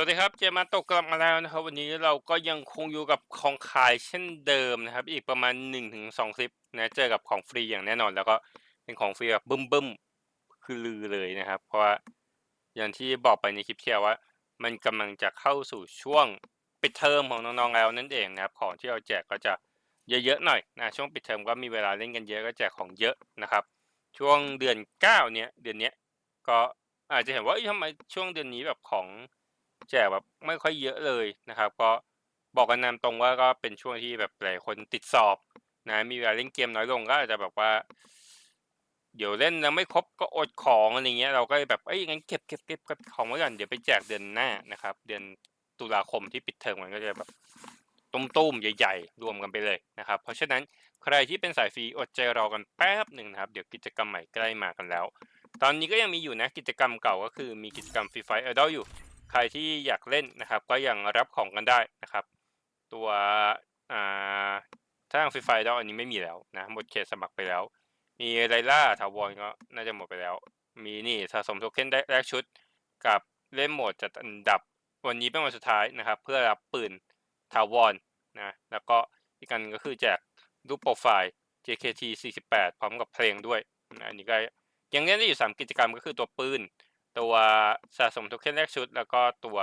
วัสดีครับ เจมาตกกลับมาแล้วนะครับ วันนี้เราก็ยังคงอยู่กับของขายเช่นเดิมนะครับ อีกประมาณ1นถึงสคลิปนะเจอกับของฟรีอย่างแน่นอน แล้วก็เป็นของฟรีแบบบึ้มบึ้มๆคือลือเลยนะครับ เพราะว่าอย่างที่บอกไปในคลิปที่แล้วว่า มันกำลังจะเข้าสู่ช่วงปิดเทอมของน้องๆแล้วนั่นเองนะครับ ของที่เราแจกก็จะเยอะๆหน่อยนะช่วงปิดเทอมก็มีเวลาเล่นกันเยอะก็แจกของเยอะนะครับ ช่วงเดือนเก้าเนี้ยเดือนเนี้ยก็อาจจะเห็นว่าเอ้ยทำไมช่วงเดือนนี้แบบของ แจกแบบไม่ค่อยเยอะเลยนะครับ ก็บอกกันนำตรงว่าก็เป็นช่วงที่แบบหลายคนติดสอบนะมีเวลาเล่นเกมน้อยลงก็อาจจะแบบว่าเดี๋ยวเล่นแล้วไม่ครบก็อดของอะไรเงี้ยเราก็แบบเอ้ยงั้นเก็บเก็บเก็บเก็บของไว้ก่อนเดี๋ยวไปแจกเดือนหน้านะครับ เดือนตุลาคมที่ปิดเทอมมันก็จะแบบตุ้มๆใหญ่ ๆ รวมกันไปเลยนะครับ เพราะฉะนั้นใครที่เป็นสายฟรีอดใจรอกันแป๊บหนึ่งนะครับ เดี๋ยวกิจกรรมใหม่ใกล้มากันแล้ว ตอนนี้ก็ยังมีอยู่นะกิจกรรมเก่าก็คือมีกิจกรรมฟรีไฟเออร์อยู่ ใครที่อยากเล่นนะครับ ก็ยังรับของกันได้นะครับ ตัวอ่าถ้าทางฟรีไฟดออันนี้ไม่มีแล้วนะหมดเขตสมัครไปแล้ว มีไลล่าถาวรก็น่าจะหมดไปแล้ว มีนี่สะสมโทเค็นได้แรกชุด กับเล่นโหมดจัดอันดับวันนี้เป็นวันสุดท้ายนะครับ เพื่อรับปืนถาวรนะแล้วก็อีกอันก็คือแจกรูปโปรไฟล์ JKT 48 พร้อมกับเพลงด้วยนะอันนี้ก็ยังเล่นได้อยู่ 3 กิจกรรมก็คือตัวปืน ตัวสะสมโทเค็นแรกชุด แล้วก็ตัว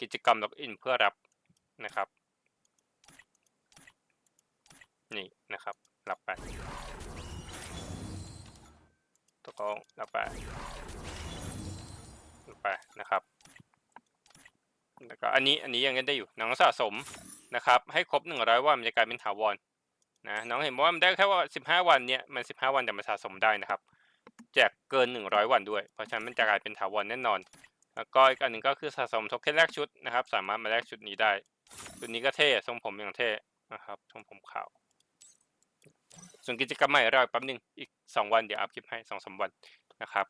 กิจกรรมล็อกอินเพื่อรับนะครับ นี่นะครับ รับไปตัวกองรับไปรับไปนะครับแล้วก็อันนี้อันนี้ยังเล่นได้อยู่น้องสะสมนะครับ ให้ครบหนึ่งร้อยวันมันจะกลายเป็นถาวรนะน้องเห็นว่ามันได้แค่ว่าสิบห้าวันเนี่ยมันสิบห้าวันแต่มันสะสมได้นะครับ แจกเกิน 100 วันด้วย เพราะฉะนั้นมันจะกลายเป็นถาวรแน่นอน แล้วก็อีกอันหนึ่งก็คือสะสมโทเค็นแรกชุดนะครับ สามารถมาแลกชุดนี้ได้ ชุดนี้ก็เท่ทรงผมอย่างเท่นะครับทรงผมขาว ส่วนกิจกรรมใหม่รออีกแป๊บหนึงอีก 2 วันเดี๋ยวอัพคลิปให้2อสวันนะครับ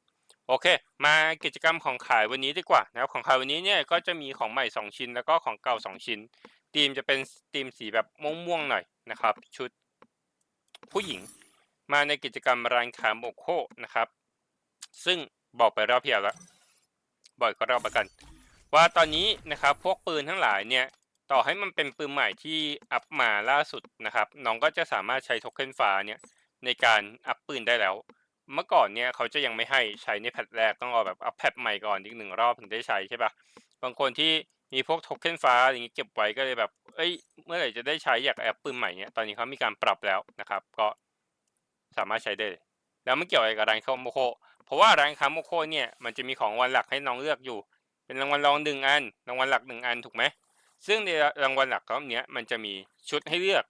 โอเค มากิจกรรมของขายวันนี้ดีกว่านะครับของขายวันนี้เนี่ยก็จะมีของใหม่ 2 ชิ้น แล้วก็ของเก่า 2 ชิ้นทีมจะเป็นทีมสีแบบม่วงๆหน่อยนะครับ ชุดผู้หญิงมาในกิจกรรมร้านค้าโมโคนะครับ ซึ่งบอกไปรอบเพียวแล้วบ่อยก็รอบประกัน ว่าตอนนี้นะครับพวกปืนทั้งหลายเนี่ยต่อให้มันเป็นปืนใหม่ที่อัพมาล่าสุดนะครับน้องก็จะสามารถใช้โทเค็นฟ้าเนี่ยในการอัพปืนได้แล้ว เมื่อก่อนเนี่ยเขาจะยังไม่ให้ใช้ในแพทแรกต้องรอแบบอัพแพทใหม่ก่อนอีกหนึ่งรอบถึงได้ใช้ใช่ปะบางคนที่มีพวกโทเค็นฟ้าอย่างนี้เก็บไว้ก็เลยแบบเอ้ยเมื่อไหร่จะได้ใช้อยากแอปปืนใหม่เนี่ยตอนนี้เขามีการปรับแล้วนะครับ ก็สามารถใช้ได้ แล้วไม่เกี่ยวอะไรกับร้านค้าโมโค เพราะว่าร้านค้าโมโคเนี่ยมันจะมีของรางวัลหลักให้น้องเลือกอยู่ เป็นรางวัลรองหนึ่งอัน รางวัลหลักหนึ่งอันถูกไหมซึ่งในรางวัลหลักรอบเนี้ยมันจะมีชุดให้เลือก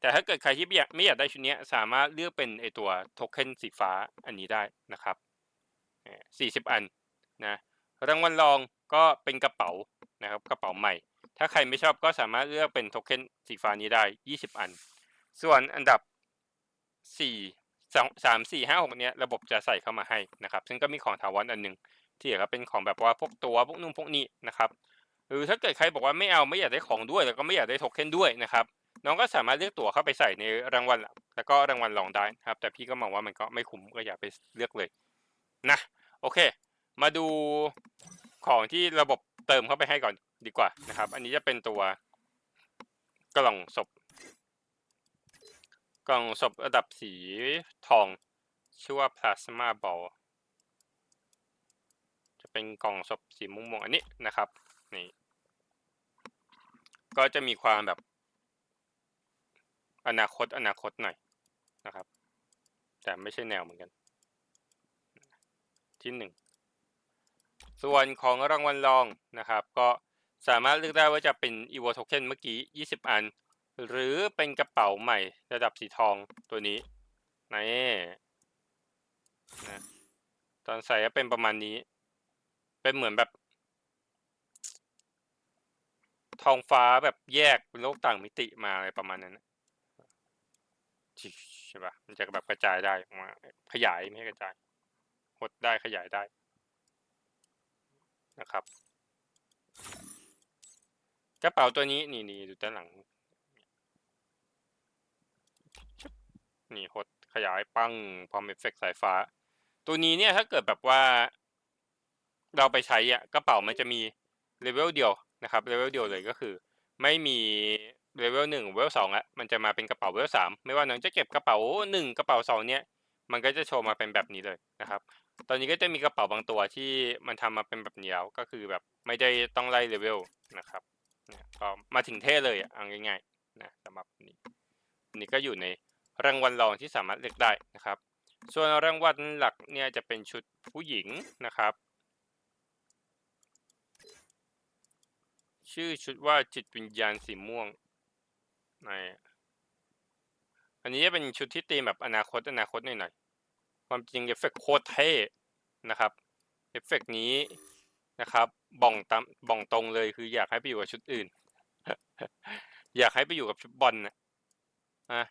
แต่ถ้าเกิดใครที่ไม่อยากไม่อยากได้ชุดเนี้ยสามารถเลือกเป็นไอตัวโทเค็นสีฟ้าอันนี้ได้นะครับสี่สิบอันนะรางวัลรองก็เป็นกระเป๋านะครับกระเป๋าใหม่ ถ้าใครไม่ชอบก็สามารถเลือกเป็นโทเค็นสีฟ้านี้ได้ยี่สิบอัน ส่วนอันดับสี่ สองสามสี่ห้าหกเนี้ยระบบจะใส่เข้ามาให้นะครับ ซึ่งก็มีของถาวรอันหนึ่งที่เหลือก็เป็นของแบบว่าพวกตัวพวกนุ่งพวกนี้นะครับหรือถ้าเกิดใครบอกว่าไม่เอาไม่อยากได้ของด้วย แล้วก็ไม่อยากได้โทเค็นด้วยนะครับน้องก็สามารถเลือกตั๋วเข้าไปใส่ในรางวัลแล้วก็รางวัลรองได้นะครับ แต่พี่ก็มองว่ามันก็ไม่คุ้มก็อย่าไปเลือกเลยนะโอเค มาดูของที่ระบบเติมเข้าไปให้ก่อนดีกว่านะครับ อันนี้จะเป็นตัวกล่องศพ กล่องศพระดับสีทอง ชื่อว่า plasma ball จะเป็นกล่องศพสีม่วงๆอันนี้นะครับนี่ก็จะมีความแบบ อนาคตอนาคตหน่อยนะครับ แต่ไม่ใช่แนวเหมือนกัน ที่หนึ่งส่วนของรางวัลรองนะครับ ก็สามารถเลือกได้ว่าจะเป็น evo token เมื่อกี้ 20 อัน หรือเป็นกระเป๋าใหม่ระดับสีทองตัวนี้นี่นะตอนใส่ก็เป็นประมาณนี้ เป็นเหมือนแบบ ทองฟ้าแบบแยกเป็นโลกต่างมิติมาอะไรประมาณนั้นใช่ปะมันจะแบบกระจายได้มาขยายไม่ให้กระจายหดได้ขยายได้นะครับ กระเป๋าตัวนี้นี่นี่ดูด้านหลัง นี่หดขยายปั้งพร้อมเอฟเฟกสายฟ้า ตัวนี้เนี่ยถ้าเกิดแบบว่า เราไปใช้อะกระเป๋ามันจะมีเลเวลเดียวนะครับเลเวลเดียวเลยก็คือ ไม่มีเลเวลหนึ่งเลเวลสองละมันจะมาเป็นกระเป๋าเลเวลสามไม่ว่าน้องจะเก็บกระเป๋าหนึ่งกระเป๋าสองเนี้ยมันก็จะโชว์มาเป็นแบบนี้เลยนะครับ ตอนนี้ก็จะมีกระเป๋าบางตัวที่มันทำมาเป็นแบบนี้แล้วก็คือแบบไม่ได้ต้องไล่เลเวลนะครับนี่ยก็มาถึงเท่เลยอะง่ายๆนะสำหรับนี้นนี้ก็อยู่ใน รางวัลรองที่สามารถเลือกได้นะครับ ส่วนรางวัลหลักเนี่ยจะเป็นชุดผู้หญิงนะครับ ชื่อชุดว่าจิตวิญญาณสีม่วงนอันนี้จะเป็นชุดที่ตีมแบบอนาคตอนาคตหน่อยๆความจริงเอฟเฟกต์โคตรเท่นะครับเอฟเฟกต์นี้นะครับบ่องตามบ่องตรงเลยคืออยากให้ไปอยู่กับชุดอื่น อยากให้ไปอยู่กับชุดบอลนะอะ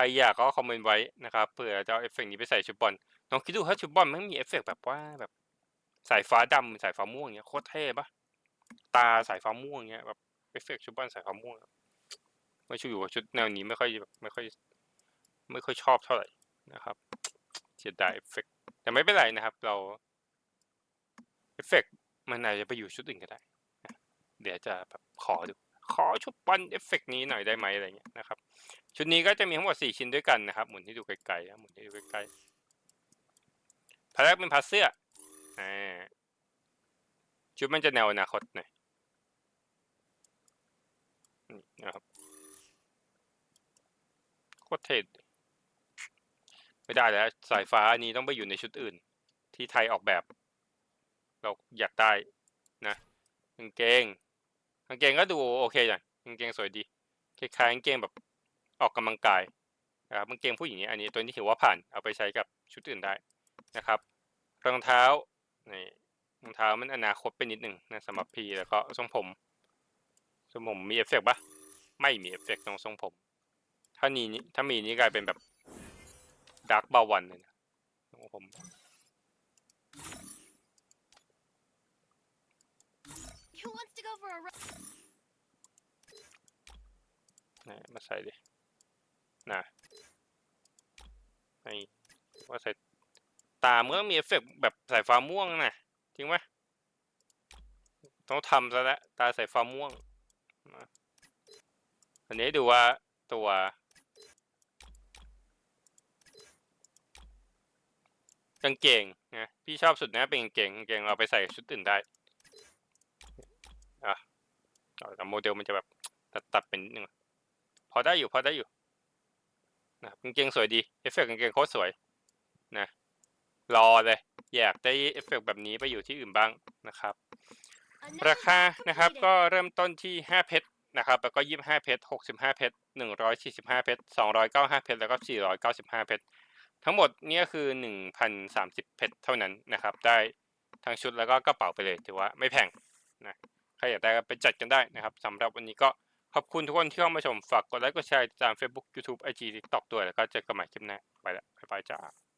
รอยากก็คอมเมนต์ไว้นะครับเผื่อจะเอาเอฟเฟกต์นี้ไปใส่ชุดบอลลองคิดดูถ้าชุดบอลมันมีเอฟเฟกต์แบบว่าแบบสายฟ้าดำสายฟ้าม่วงเงี้ยโคตรเท่ปะตาสายฟ้าม่วงเงี้ยแบบเอฟเฟกต์ชุดบ้านสายฟ้าม่วงไม่ชูอยู่ชุดแนวนี้ไม่ค่อยแบบไม่ค่อย ไม่ค่อยชอบเท่าไหร่นะครับเสียดายเอฟเฟกต์แต่ไม่เป็นไรนะครับ เราเอฟเฟกต์มันอาจจะไปอยู่ชุดอื่นก็ได้ เดี๋ยวจะแบบขอดู ขอชุดบอลเอฟเฟกต์นี้หน่อยได้ไหมอะไรเงี้ยนะครับ ชุดนี้ก็จะมีทั้งหมดสี่ชิ้นด้วยกันนะครับ หมุนให้ดูไกลๆนะหมุนให้ดูไกลๆพาแรกเป็นพาเสื้อชุดมันจะแนวอนาคตหน่อยนี่นะครับโคตรเท่ไม่ได้แล้วสายฟ้าอันนี้ต้องไปอยู่ในชุดอื่น ที่ไทยออกแบบ เราอยากได้นะกางเกง กางเกงก็ดูโอเคอย่างกางเกงสวยดีคล้ายๆกางเกงแบบออกกำลังกายนะครับกางเกงผู้หญิงเนี่ยอันนี้ตัวนี้ถือว่าผ่านเอาไปใช้กับชุดอื่นได้นะครับ รองเท้านี่รองเท้ามันอนาคตไปนิดหนึ่งนะสำหรับพี่แล้วก็ทรงผมทรงผมมีเอฟเฟกต์ปะไม่มีเอฟเฟกต์ตรงทรงผม ถ้านี้นี่ถ้ามีนี่กลายเป็นแบบดาร์กบาวันเลยนะทรงผม Who wants to go for a run? นะมาใส่ดินะไอ้ว่าใส่ตามันก็มีเอฟเฟกต์แบบสายฟ้าม่วงนะจริงไหมต้องทำซะแล้วตาสายฟ้าม่วงนะอันนี้ดูว่าตัว กางเกงนะพี่ชอบสุดนะเป็นกางเกงกางเกงเอาไปใส่ชุดอื่นได้ แต่โมเดลมันจะแบบตัดตัดเป็นนิดนึงพอได้อยู่พอได้อยู่นะครับกางเกงสวยดีเอฟเฟกต์กางเกงโคตรสวยนะรอเลย อยากได้เอฟเฟกต์แบบนี้ไปอยู่ที่อื่นบ้างนะครับ Another ราคา box นะครับ completed. ก็เริ่มต้นที่ 5 เพชรนะครับ แล้วก็25เพชร65เพชร145เพชร295เพชรแล้วก็ 495เพชรทั้งหมดเนี่ยคือ 1,030เพชรเท่านั้นนะครับ ได้ทั้งชุดแล้วก็กระเป๋าไปเลยถือว่าไม่แพงนะ ใครอยากได้ก็ไปจัดกันได้นะครับสำหรับวันนี้ก็ขอบคุณทุกคนที่เข้ามาชมฝากกดไลค์กดแชร์ติดตาม Facebook YouTube IG TikTok ด้วยแล้วก็เจอกันใหม่คลิปหน้าไปละบ๊ายบายจ้า